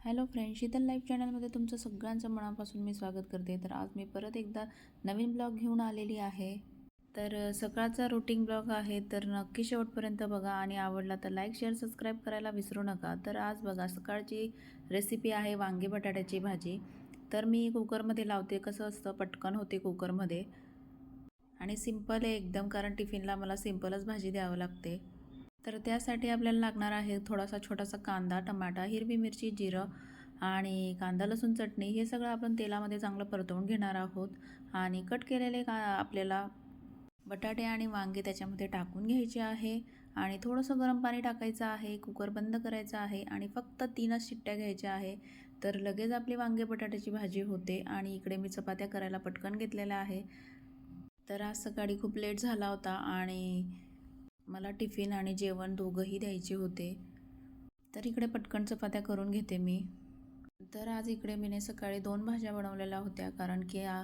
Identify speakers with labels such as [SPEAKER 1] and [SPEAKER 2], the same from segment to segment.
[SPEAKER 1] Hello friend Sheetal life चॅनलमध्ये तुमचं सगळ्यांचं मनापासून मी स्वागत करते. तर आज मी परत एकदा नवीन ब्लॉग घेऊन आलेली आहे. तर सकाळचा रुटीन ब्लॉग आहे तर नक्की शेवटपर्यंत बघा आणि आवडला तर लाईक शेअर सबस्क्राईब करायला विसरू नका. तर आज बघा सकाळची रेसिपी आहे वांगे बटाट्याची भाजी. तर मी कुकरमध्ये लावते कसं असतं पटकन होते कुकरमध्ये. आणि सिंपल आहे एकदम कारण टिफिनला मला सिंपलच भाजी द्यावं लागते. तर त्यासाठी आपल्याला लागणार आहे थोडासा छोटासा कांदा टमाटा हिरवी मिरची जिरं आणि कांदा लसूण चटणी हे सगळं आपण तेलामध्ये चांगलं परतवून घेणार आहोत आणि कट केलेले का आपल्याला बटाटे आणि वांगे त्याच्यामध्ये टाकून घ्यायचे आहे आणि थोडंसं गरम पाणी टाकायचं आहे कुकर बंद करायचं आहे आणि फक्त तीनच शिट्ट्या घ्यायच्या आहे. तर लगेच आपली वांगे बटाट्याची भाजी होते आणि इकडे मी चपात्या करायला पटकन घेतलेल्या आहे. तर आज सकाळी खूप लेट झाला होता आणि मला टिफिन आणि जेवण दोघंही द्यायचे होते. तर इकडे पटकन चपात्या करून घेते मी. तर आज इकडे मीने सकाळी दोन भाज्या बनवलेल्या होत्या कारण की आ-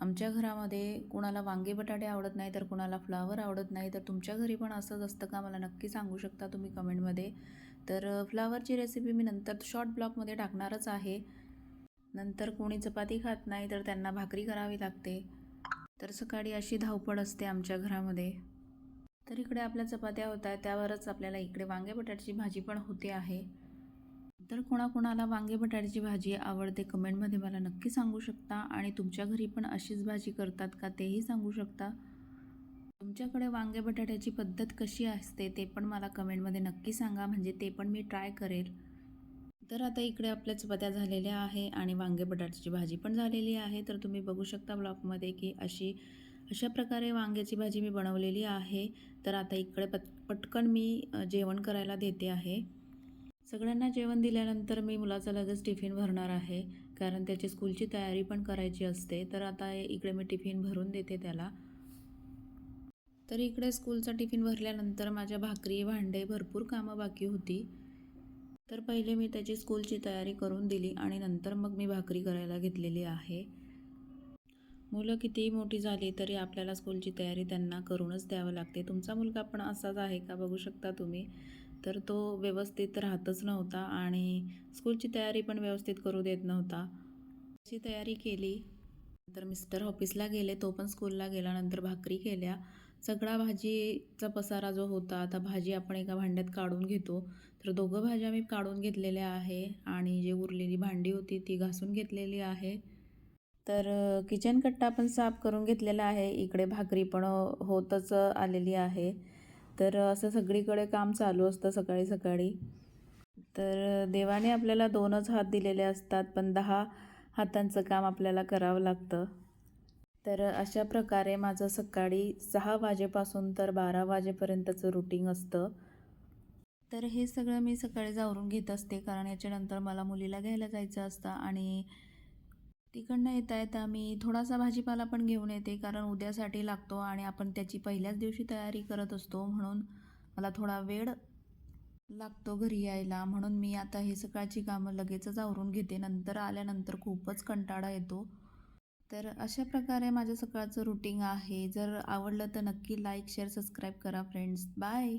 [SPEAKER 1] आमच्या घरामध्ये कुणाला वांगे बटाटे आवडत नाही तर कुणाला फ्लावर आवडत नाही. तर तुमच्या घरी पण असंच असतं का? मला नक्की सांगू शकता तुम्ही कमेंटमध्ये. तर फ्लावरची रेसिपी मी नंतर शॉर्ट ब्लॉगमध्ये टाकणारच आहे. नंतर कोणी चपाती खात नाही तर त्यांना भाकरी करावी लागते. तर सकाळी अशी धावपळ असते आमच्या घरामध्ये. तर इकडे आपल्या चपात्या होत आहेत त्यावरच आपल्याला इकडे वांगे बटाट्याची भाजी पण होते आहे. तर कोणाकोणाला वांगे बटाट्याची भाजी आवडते कमेंटमध्ये मला नक्की सांगू शकता आणि तुमच्या घरी पण अशीच भाजी करतात का तेही सांगू शकता. तुमच्याकडे वांगे बटाट्याची पद्धत कशी असते ते पण मला कमेंटमध्ये नक्की सांगा म्हणजे ते पण मी ट्राय करेल. तर आता इकडे आपल्या चपात्या झालेल्या आहे आणि वांगे बटाट्याची भाजी पण झालेली आहे. तर तुम्ही बघू शकता ब्लॉगमध्ये की अशी अशा प्रकारे वांग्याची भाजी मी बनवलेली आहे. तर आता इकडे पट पटकन मी जेवण करायला देते आहे. सगळ्यांना जेवण दिल्यानंतर मी मुलाचा लगेच टिफिन भरणार आहे. कारण त्याची स्कूलची तयारी पण करायची असते. तर आता इकडे मी टिफिन भरून देते त्याला. तर इकडे स्कूलचा टिफिन भरल्यानंतर माझ्या भाकरी भांडे भरपूर कामं बाकी होती. तर पहिले मी त्याची स्कूलची तयारी करून दिली आणि नंतर मग मी भाकरी करायला घेतलेली आहे. मुलं कितीही मोठी झाली तरी आपल्याला स्कूलची तयारी त्यांना करूनच द्यावं लागते. तुमचा मुलगा पण असाच आहे का? बघू शकता तुम्ही. तर तो व्यवस्थित राहतच नव्हता आणि स्कूलची तयारी पण व्यवस्थित करू देत नव्हता. त्याची तयारी केली. तर मिस्टर ऑफिसला गेले. तो पण स्कूलला गेल्यानंतर भाकरी केल्या. सगळा भाजीचा पसारा जो होता आता भाजी आपण एका भांड्यात काढून घेतो. तर दोघं भाज्या मी काढून घेतलेल्या आहे आणि जे उरलेली भांडी होती ती घासून घेतलेली आहे. तर किचन कट्टा पण साफ करून घेतलेला आहे. इकडे भाकरी पण होतच आलेली आहे. तर असं सगळीकडे काम चालू असतं सकाळी सकाळी. तर देवाने आपल्याला दोनच हात दिलेले असतात पण दहा हातांचं काम आपल्याला करावं लागतं. तर अशा प्रकारे माझं सकाळी सहा वाजेपासून तर बारा वाजेपर्यंतचं रुटीन असतं. तर हे सगळं मी सकाळी जावरून घेत असते. कारण याच्यानंतर मला मुलीला घ्यायला जायचं असतं आणि तिकडनं येता येता मी थोडासा भाजीपाला पण घेऊन येते कारण उद्यासाठी लागतो आणि आपण त्याची पहिल्याच दिवशी तयारी करत असतो म्हणून मला थोडा वेळ लागतो घरी यायला. म्हणून मी आता हे सकाळची कामं लगेचच आवरून घेते. नंतर आल्यानंतर खूपच कंटाळा येतो. तर अशा प्रकारे माझं सकाळचं रुटीन आहे. जर आवडलं तर नक्की लाईक शेअर सबस्क्राईब करा फ्रेंड्स. बाय!